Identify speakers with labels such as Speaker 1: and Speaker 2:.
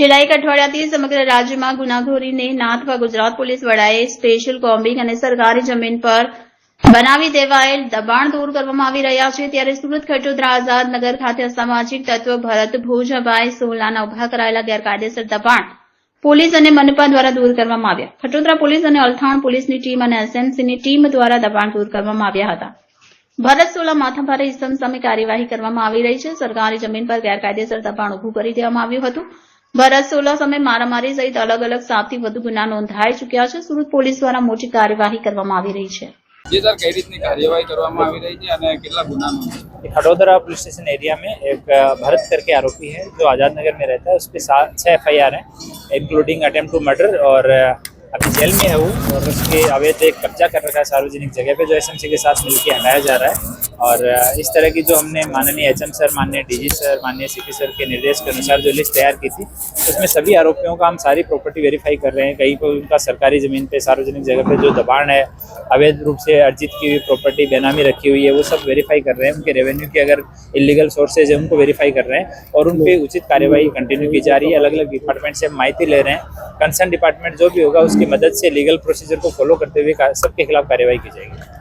Speaker 1: છેલ્લા એક અઠવાડિયાથી સમગ્ર રાજ્યમાં ગુનાખોરીને નાથવા ગુજરાત પોલીસ વડાએ સ્પેશિયલ કોમ્બિંગ અને સરકારી જમીન પર બનાવી દેવાયેલ દબાણ દૂર કરવામાં આવી રહ્યા છે. ત્યારે સુરત ખટોદરા આઝાદ નગર ખાતે અસામાજિક તત્વ ભરત ભુજભાઈ સોલાના ઊભા કરાયેલા ગેરકાયદેસર દબાણ પોલીસ અને મનપા દ્વારા દૂર કરવામાં આવ્યા. ખટોદરા પોલીસ અને અલથાણ પોલીસની ટીમ અને એસએમસીની ટીમ દ્વારા દબાણ દૂર કરવામાં આવ્યા હતા. ભરત સોલા માથાભારે ઇસમ સામે કાર્યવાહી કરવામાં આવી રહી છે. સરકારી જમીન પર ગેરકાયદેસર દબાણ ઉભું કરી દેવામાં આવ્યું હતું. ભરત સોલા સામે મારામારી સહિત અલગ અલગ સાતથી વધુ ગુના નોંધાઈ ચૂક્યા છે સુરત પોલીસ દ્વારા મોટી કાર્યવાહી કરવામાં આવી રહી છે
Speaker 2: જી સર કઈ રીતની કાર્યવાહી કરવામાં આવી રહી છે અને કેટલા ગુના નોંધાયા?
Speaker 3: ये खडोदरा पुलिस स्टेशन एरिया में एक अ, भरत करके आरोपी है जो आज़ाद नगर में रहता है उस पर सात छः एफ आई आर हैं इंक्लूडिंग अटेम्प्ट टू मर्डर और अ, अभी जेल में है वो और उसके अवैध एक कब्जा कर रखा है सार्वजनिक जगह पे, जो एस के साथ मिलकर हटाया जा रहा है। और, इस तरह की जो हमने माननीय एचएम सर माननीय डीजी सर माननीय सीपी सर के निर्देश के अनुसार जो लिस्ट तैयार की थी, उसमें सभी आरोपियों का हम सारी प्रॉपर्टी वेरीफाई कर रहे हैं। कहीं पर उनका सरकारी ज़मीन पे, सार्वजनिक जगह पे जो दबाण है, अवैध रूप से अर्जित की हुई प्रॉपर्टी बेनामी रखी हुई है, वो सब वेरीफाई कर रहे हैं। उनके रेवेन्यू के अगर इलीगल सोर्सेज है, उनको वेरीफाई कर रहे हैं और उन पर उचित कार्यवाही कंटिन्यू की जा रही है। अलग अलग डिपार्टमेंट से हम माहिती ले रहे हैं। कंसर्न डिपार्टमेंट जो भी होगा, उसकी मदद से लीगल प्रोसीजर को फॉलो करते हुए का- सबके खिलाफ कार्यवाही की जाएगी